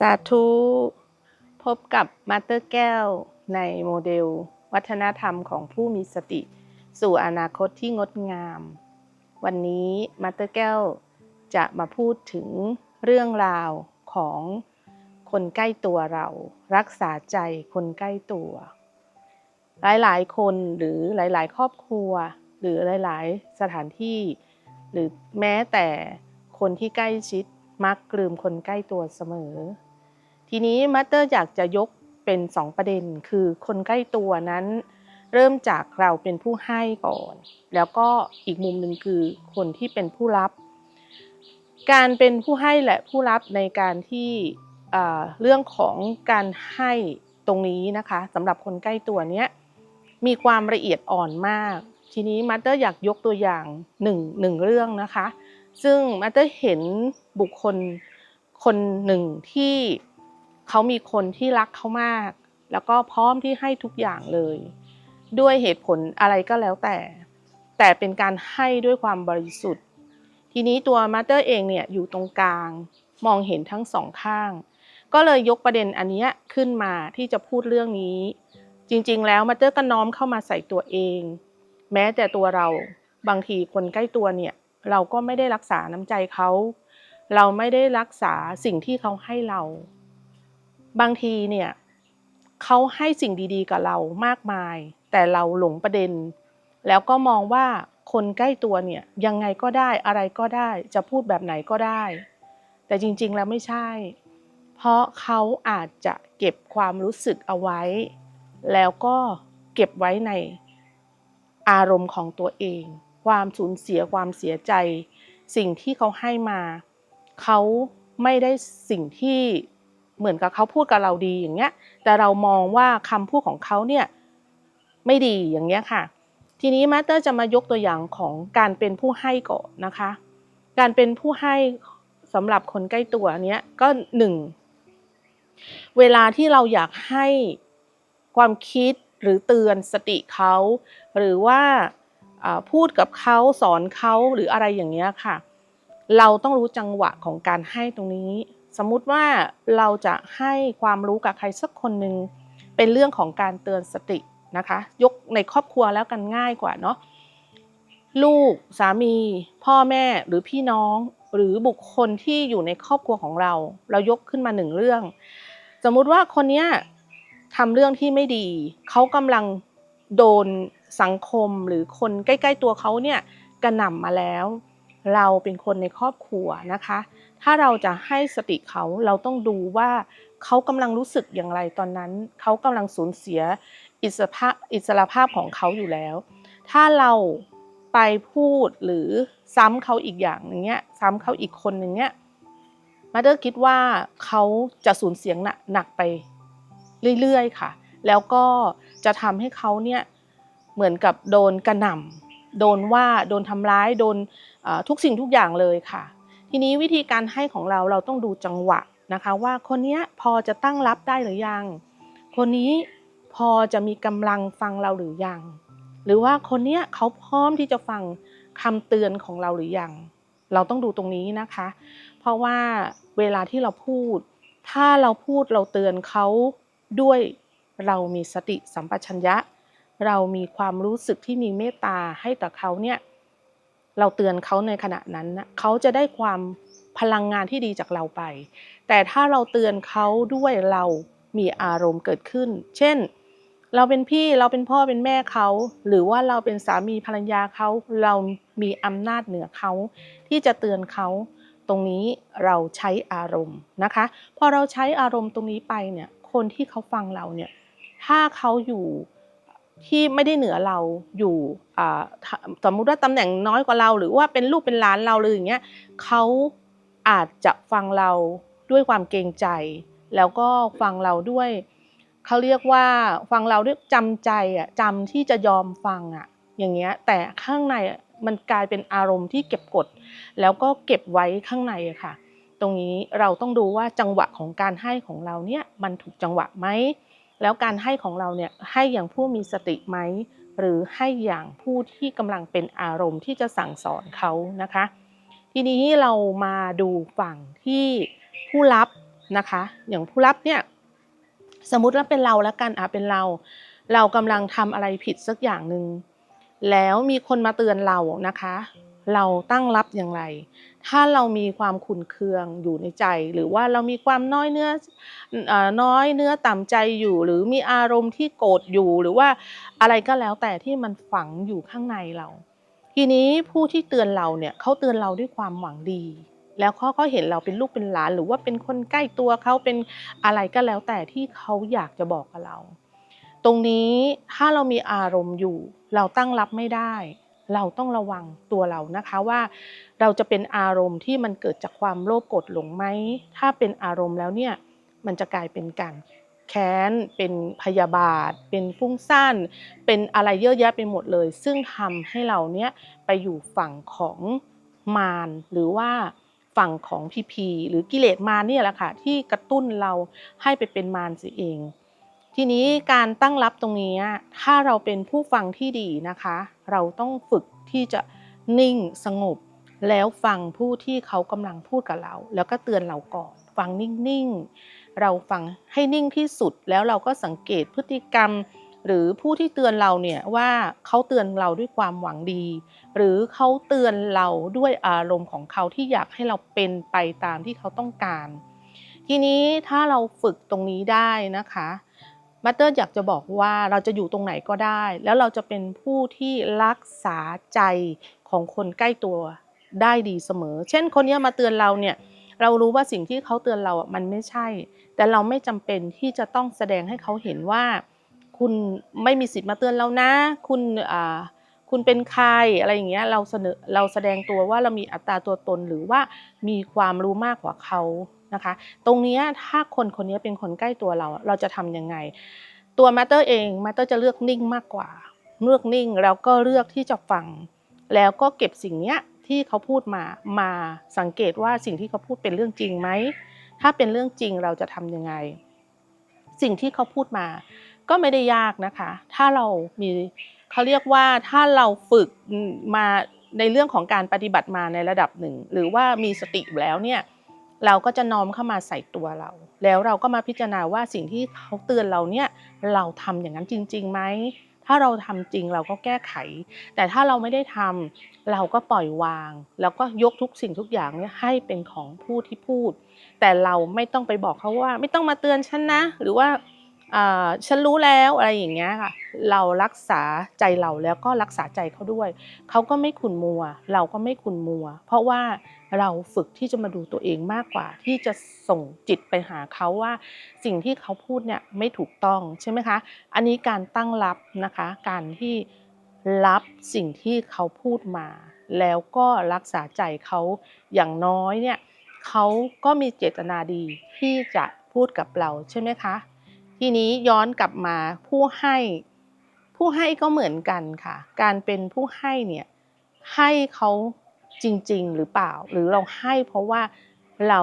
สาธุพบกับมาเตอร์แก้วในโมเดล วัฒนธรรมของผู้มีสติ สู่อนาคตที่งดงาม วันนี้มาเตอร์แก้วจะมาพูดถึงเรื่องราวของคนใกล้ตัวเรา รักษาใจคนใกล้ตัว หลายๆ คนหรือหลาย ๆ ครอบครัว หรือหลาย ๆ สถานที่ หรือแม้แต่คนที่ใกล้ชิดมักลืมคนใกล้ตัวเสมอ ทีนี้มัตเตอร์อยากจะยกเป็น 2 ประเด็น คือคนใกล้ตัวนั้น เริ่มจากเราเป็นผู้ให้ก่อน แล้วก็อีกมุมหนึ่งคือคนที่เป็นผู้รับ การเป็นผู้ให้และผู้รับในการที่เรื่องของการให้ตรงนี้นะคะสำหรับคนใกล้ตัวเนี้ยมีความละเอียดอ่อนมาก ทีนี้มัตเตอร์อยากยกตัวอย่างหนึ่งหนึ่งเรื่องนะคะ ซึ่งมัตเตอร์เห็นบุคคลคนหนึ่งที่ เขามีคนที่รักเขามาก แล้วก็พร้อมที่ให้ทุกอย่างเลย ด้วยเหตุผลอะไรก็แล้วแต่ แต่เป็นการให้ด้วยความบริสุทธิ์ ทีนี้ตัวมัตเตอร์เองเนี่ยอยู่ตรงกลาง มองเห็นทั้งสองข้าง ก็เลยยกประเด็นอันนี้ขึ้นมาที่จะพูดเรื่องนี้ จริงๆ แล้วมัตเตอร์ก็น้อมเข้ามาใส่ตัวเอง แม้แต่ตัวเราบางทีคนใกล้ตัวเนี่ยเราก็ไม่ได้รักษาน้ำใจเขา เราไม่ได้รักษาสิ่งที่เขาให้เรา บางทีเนี่ยเขาให้สิ่งดีๆ กับเรามากมาย แต่เราหลงประเด็น แล้วก็มองว่าคนใกล้ตัวเนี่ยยังไงก็ได้อะไรก็ได้จะพูดแบบไหนก็ได้ แต่จริงๆแล้วไม่ใช่ เพราะเขาอาจจะเก็บความรู้สึกเอาไว้ แล้วก็เก็บไว้ในอารมณ์ของตัวเอง ความสูญเสียความเสียใจ สิ่งที่เขาให้มา เขาไม่ได้สิ่งที่ เหมือนกับเขาพูดกับเราดีอย่างเงี้ย แต่เรามองว่าคำพูดของเขาเนี่ยไม่ดีอย่างเงี้ยค่ะ ทีนี้มาสเตอร์จะมายกตัวอย่างของการเป็นผู้ให้ก่อนนะคะ การเป็นผู้ให้สำหรับคนใกล้ตัวเนี้ยก็หนึ่งเวลาที่เราอยากให้ความคิดหรือเตือนสติเขาหรือว่าอ่าพูดกับเขาสอนเขาหรืออะไรอย่างเงี้ยค่ะ เราต้องรู้จังหวะของการให้ตรงนี้ สมมุติว่าเราจะให้ความรู้กับใครสักคนหนึ่งเป็นเรื่องของการเตือนสตินะคะ ยกในครอบครัวแล้วกันง่ายกว่าเนาะลูกสามี พ่อแม่หรือพี่น้อง หรือบุคคลที่อยู่ในครอบครัวของเรา เรายกขึ้นมาหนึ่งเรื่อง สมมุติว่าคนเนี้ยทำเรื่องที่ไม่ดี เขากำลังโดนสังคมหรือคนใกล้ ๆ ตัวเขาเนี่ยกระหน่ำมาแล้ว เราเป็นคนในครอบครัวนะคะ ถ้าเราจะให้สติเขาเราต้องดูว่าเขากำลังรู้สึกอย่างไรตอนนั้น เขากำลังสูญเสียอิสรภาพอิสรภาพของเขาอยู่แล้ว ถ้าเราไปพูดหรือซ้ำเขาอีกอย่างหนึ่งเนี้ยซ้ำเขาอีกคนหนึ่งเนี้ยมาเดอร์คิดว่าเขาจะสูญเสียหนัหนักไปเรื่อยๆค่ะ แล้วก็จะทำให้เขาเนี่ยเหมือนกับโดนกระหน่ำโดนว่าโดนทำร้ายโดนทุกสิ่งทุกอย่างเลยค่ะ ทีนี้วิธีการให้ของเราเราต้องดูจังหวะนะคะ ว่าคนนี้พอจะตั้งรับได้หรือยัง คนนี้พอจะมีกำลังฟังเราหรือยัง หรือว่าคนนี้เขาพร้อมที่จะฟังคำเตือนของเราหรือยัง เราต้องดูตรงนี้นะคะ เพราะว่าเวลาที่เราพูด ถ้าเราพูดเราเตือนเขาด้วยเรามีสติสัมปชัญญะ เรามีความรู้สึกที่มีเมตตาให้ต่อเขาเนี่ย เราเตือนเขาในขณะนั้นนะเขาจะได้ความพลังงานที่ดีจากเราไป แต่ถ้าเราเตือนเขาด้วยเรามีอารมณ์เกิดขึ้น เช่น เราเป็นพี่เราเป็นพ่อเป็นแม่เขา หรือว่าเราเป็นสามีภรรยาเขา เรามีอำนาจเหนือเขา ที่จะเตือนเขาตรงนี้เราใช้อารมณ์นะคะ พอเราใช้อารมณ์ตรงนี้ไปเนี่ย คนที่เขาฟังเราเนี่ย ถ้าเขาอยู่ ที่ไม่ได้เหนือเราอยู่สมมุติว่าตำแหน่งน้อยกว่าเรา หรือว่าเป็นลูกเป็นหลานเราเลยออย่างเงี้ยเขาอาจจะฟังเราด้วยความเกรงใจ แล้วก็ฟังเราด้วยเขาเรียกว่าฟังเราด้วยจำใจอะจำที่จะยอมฟังอะอย่างเงี้ยแต่ข้างในมันกลายเป็นอารมณ์ที่เก็บกด แล้วก็เก็บไว้ข้างในค่ะ ตรงนี้เราต้องดูว่าจังหวะของการให้ของเราเนี่ยมันถูกจังหวะไหม แล้วการให้ของเราเนี่ยให้อย่างผู้มีสติไหมหรือให้อย่างผู้ที่กำลังเป็นอารมณ์ที่จะสั่งสอนเขานะคะ ทีนี้เรามาดูฝั่งที่ผู้รับนะคะ อย่างผู้รับเนี่ยสมมติว่าเป็นเราแล้วกันอะเป็นเรา เรากำลังทำอะไรผิดสักอย่างหนึ่งแล้วมีคนมาเตือนเรานะคะ เราตั้งรับอย่างไร ถ้าเรามีความขุนเคืองอยู่ในใจ หรือว่าเรามีความน้อยเนื้ออน้อยเนื้อต่ำใจอยู่ หรือมีอารมณ์ที่โกรธอยู่ หรือว่าอะไรก็แล้วแต่ที่มันฝังอยู่ข้างในเรา ทีนี้ผู้ที่เตือนเราเนี่ยเขาเตือนเราด้วยความหวังดี แล้วเขาก็เห็นเราเป็นลูกเป็นหลาน หรือว่าเป็นคนใกล้ตัวเขาเป็นอะไรก็แล้วแต่ที่เขาอยากจะบอกกับเรา ตรงนี้ถ้าเรามีอารมณ์อยู่ เราตั้งรับไม่ได้ เราต้องระวังตัวเรานะคะว่า เราจะเป็นอารมณ์ที่มันเกิดจากความโลภโกรธหลงไหมถ้าเป็นอารมณ์แล้วเนี่ยมันจะกลายเป็นการแค้น เป็นพยาบาท เป็นฟุ้งซ่านเป็นอะไรเยอะแยะไปหมดเลย ซึ่งทำให้เราเนี่ยไปอยู่ฝั่งของมารหรือว่าฝั่งของพีพีหรือกิเลสมารเนี่ยแหละค่ะที่กระตุ้นเราให้ไปเป็นมารสียเอง ทีนี้การตั้งรับตรงนี้ถ้าเราเป็นผู้ฟังที่ดีนะคะ เราต้องฝึกที่จะนิ่งสงบ แล้วฟังผู้ที่เขากำลังพูดกับเรา แล้วก็เตือนเราก่อน ฟังนิ่งๆ เราฟังให้นิ่งที่สุดแล้วเราก็สังเกตพฤติกรรม หรือผู้ที่เตือนเราเนี่ยว่าเขาเตือนเราด้วยความหวังดี หรือเขาเตือนเราด้วยอารมณ์ของเขาที่อยากให้เราเป็นไปตามที่เขาต้องการ ทีนี้ถ้าเราฝึกตรงนี้ได้นะคะ มาสเตอร์อยากจะบอกว่าเราจะอยู่ตรงไหนก็ได้ แล้วเราจะเป็นผู้ที่รักษาใจของคนใกล้ตัวได้ดีเสมอ เช่นคนนี้มาเตือนเราเนี่ยเรารู้ว่าสิ่งที่เขาเตือนเราอะมันไม่ใช่ แต่เราไม่จำเป็นที่จะต้องแสดงให้เขาเห็นว่า คุณไม่มีสิทธิ์มาเตือนเรานะ คุณอ่าคุณเป็นใครอะไรอย่างเงี้ยเราเสนอเราแสดงตัวว่าเรามีอัตราตัวตนหรือว่ามีความรู้มากกว่าเขา นะคะ ตรงนี้ถ้าคนคนนี้เป็นคนใกล้ตัวเรา เราจะทำยังไง ตัวมาเตอร์เองมาเตอร์จะเลือกนิ่งมากกว่า เลือกนิ่งแล้วก็เลือกที่จะฟัง แล้วก็เก็บสิ่งเนี้ยที่เขาพูดมามาสังเกตว่าสิ่งที่เขาพูดเป็นเรื่องจริงไหมถ้าเป็นเรื่องจริงเราจะทำยังไง สิ่งที่เขาพูดมา ก็ไม่ได้ยากนะคะ ถ้าเรามีเขาเรียกว่าถ้าเราฝึกมาในเรื่องของการปฏิบัติมาในระดับหนึ่ง หรือว่ามีสติอยู่แล้วเนี่ย เราก็จะน้อมเข้ามาใส่ตัวเรา แล้วเราก็มาพิจารณาว่าสิ่งที่เขาเตือนเราเนี่ยเราทำอย่างนั้นจริงๆไหมถ้าเราทำจริงเราก็แก้ไข แต่ถ้าเราไม่ได้ทำเราก็ปล่อยวาง แล้วก็ยกทุกสิ่งทุกอย่างเนี่ยให้เป็นของผู้ที่พูด แต่เราไม่ต้องไปบอกเขาว่า ไม่ต้องมาเตือนฉันนะ หรือว่า ฉันรู้แล้วอะไรอย่างเงี้ยค่ะ เรารักษาใจเราแล้วก็รักษาใจเขาด้วยเขาก็ไม่ขุนมัว เราก็ไม่ขุนมัว เพราะว่าเราฝึกที่จะมาดูตัวเองมากกว่า ที่จะส่งจิตไปหาเขาว่า สิ่งที่เขาพูดเนี่ยไม่ถูกต้องใช่ไหมคะ อันนี้การตั้งรับนะคะ การที่รับสิ่งที่เขาพูดมา แล้วก็รักษาใจเขาอย่างน้อยเนี่ยเขาก็มีเจตนาดีที่จะพูดกับเราใช่ไหมคะ ทีนี้ย้อนกลับมาผู้ให้ ผู้ให้ก็เหมือนกันค่ะ การเป็นผู้ให้เนี่ยให้เขาจริง ๆ หรือเปล่า หรือเราให้เพราะว่าเรา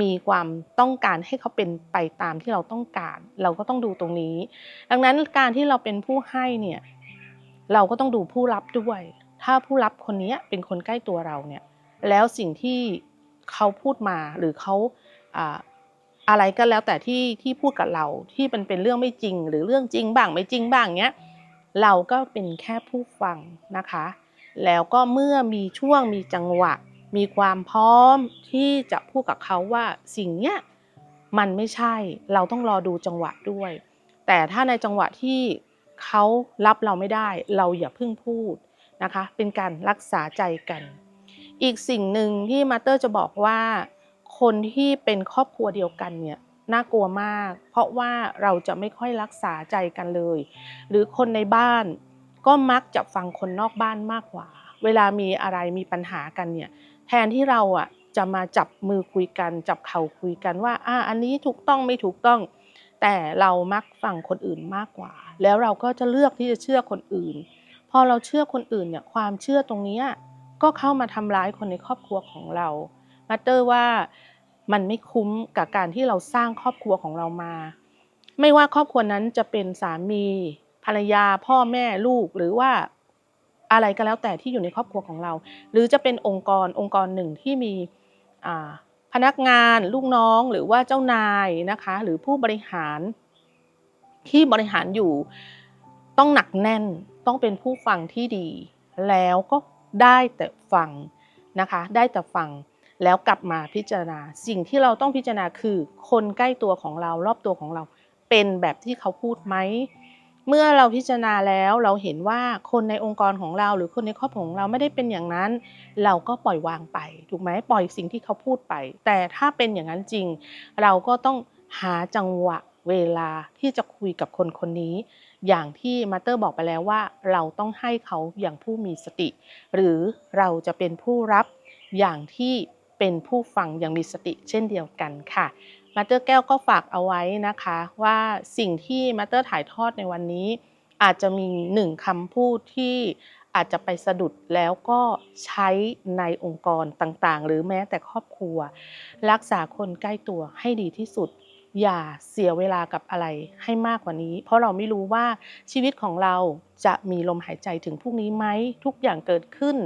มีความต้องการให้เขาเป็นไปตามที่เราต้องการ เราก็ต้องดูตรงนี้ ดังนั้นการที่เราเป็นผู้ให้เนี่ยเราก็ต้องดูผู้รับด้วย ถ้าผู้รับคนนี้เป็นคนใกล้ตัวเราเนี่ยแล้วสิ่งที่เขาพูดมาหรือเขา อะไรก็แล้วแต่ที่ที่พูดกับเราที่มันเป็นเรื่องไม่จริง หรือเรื่องจริงบ้างไม่จริงบ้างเนี้ยเราก็เป็นแค่ผู้ฟังนะคะ แล้วก็เมื่อมีช่วงมีจังหวะ มีความพร้อมที่จะพูดกับเขาว่าสิ่งเนี้ยมันไม่ใช่เราต้องรอดูจังหวะด้วย แต่ถ้าในจังหวะที่เขารับเราไม่ได้ เราอย่าเพิ่งพูดนะคะ เป็นการรักษาใจกัน อีกสิ่งหนึ่งที่มาเตอร์จะบอกว่า คนที่เป็นครอบครัวเดียวกันเนี่ยน่ากลัวมาก เพราะว่าเราจะไม่ค่อยรักษาใจกันเลย หรือคนในบ้านก็มักจะฟังคนนอกบ้านมากกว่า เวลามีอะไรมีปัญหากันเนี่ยแทนที่เราอะจะมาจับมือคุยกัน จับเข่าคุยกันว่าอ่าอันนี้ถูกต้องไม่ถูกต้อง แต่เรามักฟังคนอื่นมากกว่า แล้วเราก็จะเลือกที่จะเชื่อคนอื่น พอเราเชื่อคนอื่นเนี่ยความเชื่อตรงนี้ก็เข้ามาทำร้ายคนในครอบครัวของเรามาเตอร์ว่า มันไม่คุ้มกับการที่เราสร้างครอบครัวของเรามา ไม่ว่าครอบครัวนั้นจะเป็นสามีภรรยาพ่อแม่ลูกหรือว่าอะไรก็แล้วแต่ที่อยู่ในครอบครัวของเรา หรือจะเป็นองค์กรองค์กรหนึ่งที่มีพนักงานลูกน้องหรือว่าเจ้านายนะคะ หรือผู้บริหารที่บริหารอยู่ต้องหนักแน่นต้องเป็นผู้ฟังที่ดี แล้วก็ได้แต่ฟังนะคะ ได้แต่ฟัง แล้วกลับมาพิจารณา สิ่งที่เราต้องพิจารณาคือ คนใกล้ตัวของเรารอบตัวของเรา เป็นแบบที่เขาพูดไหมเมื่อเราพิจารณาแล้วเราเห็นว่าคนในองค์กรของเรา หรือคนในครอบครัวของเราไม่ได้เป็นอย่างนั้น เราก็ปล่อยวางไป ถูกไหมปล่อยสิ่งที่เขาพูดไป แต่ถ้าเป็นอย่างนั้นจริง เราก็ต้องหาจังหวะเวลาที่จะคุยกับคนคนนี้ อย่างที่มาเตอร์บอกไปแล้วว่า เราต้องให้เขาอย่างผู้มีสติ หรือเราจะเป็นผู้รับอย่างที่ เป็นผู้ฟังอย่างมีสติเช่นเดียวกันค่ะมาเตอร์แก้วก็ฝากเอาไว้นะคะว่าสิ่งที่มาเตอร์ถ่ายทอดในวันนี้ อาจจะมีหนึ่งคำพูดที่อาจจะไปสะดุดแล้วก็ใช้ในองค์กรต่างๆ หรือแม้แต่ครอบครัว รักษาคนใกล้ตัวให้ดีที่สุด อย่าเสียเวลากับอะไรให้มากกว่านี้ เพราะเราไม่รู้ว่าชีวิตของเราจะมีลมหายใจถึงพรุ่งนี้ไหมทุกอย่างเกิดขึ้น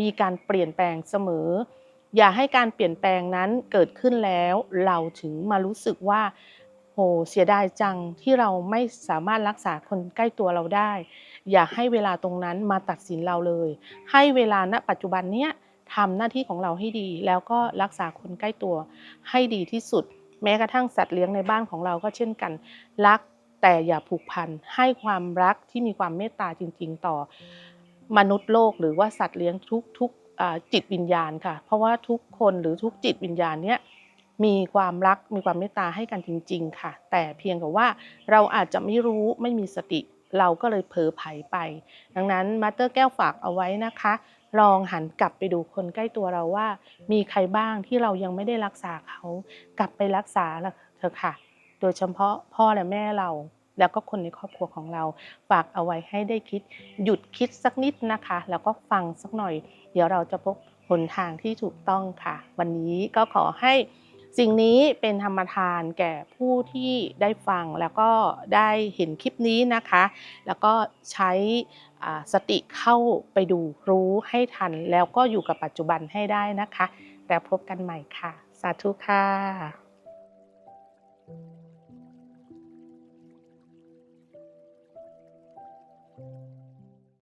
มีการเปลี่ยนแปลงเสมอ อย่าให้การเปลี่ยนแปลงนั้นเกิดขึ้นแล้ว เราถึงมารู้สึกว่าโหเสียดายจังที่เราไม่สามารถรักษาคนใกล้ตัวเราได้ อย่าให้เวลาตรงนั้นมาตัดสินเราเลย ให้เวลาณปัจจุบันเนี้ยทำหน้าที่ของเราให้ดี แล้วก็รักษาคนใกล้ตัวให้ดีที่สุด แม้กระทั่งสัตว์เลี้ยงในบ้านของเราก็เช่นกัน รักแต่อย่าผูกพันให้ความรักที่มีความเมตตาจริง ๆ ต่อมนุษย์โลกหรือว่าสัตว์เลี้ยงทุกทุก จิตวิญญาณค่ะ เพราะว่าทุกคนหรือทุกจิตวิญญาณเนี้ยมีความรักมีความเมตตาให้กันจริง ๆ ค่ะ แต่เพียงแต่ว่าเราอาจจะไม่รู้ไม่มีสติเราก็เลยเผลอไผลไป ดังนั้นมาสเตอร์แก้วฝากเอาไว้นะคะ ลองหันกลับไปดูคนใกล้ตัวเราว่า มีใครบ้างที่เรายังไม่ได้รักษาเขา กลับไปรักษาเถอะค่ะ โดยเฉพาะพ่อและแม่เรา แล้วก็คนในครอบครัวของเรา ฝากเอาไว้ให้ได้คิด หยุดคิดสักนิดนะคะ แล้วก็ฟังสักหน่อย เดี๋ยวเราจะพบหนทางที่ถูกต้องค่ะ วันนี้ก็ขอให้สิ่งนี้เป็นธรรมทานแก่ผู้ที่ได้ฟังแล้วก็ได้เห็นคลิปนี้นะคะ แล้วก็ใช้สติเข้าไปดูรู้ให้ทัน แล้วก็อยู่กับปัจจุบันให้ได้นะคะแล้วพบกันใหม่ค่ะ สาธุค่ะ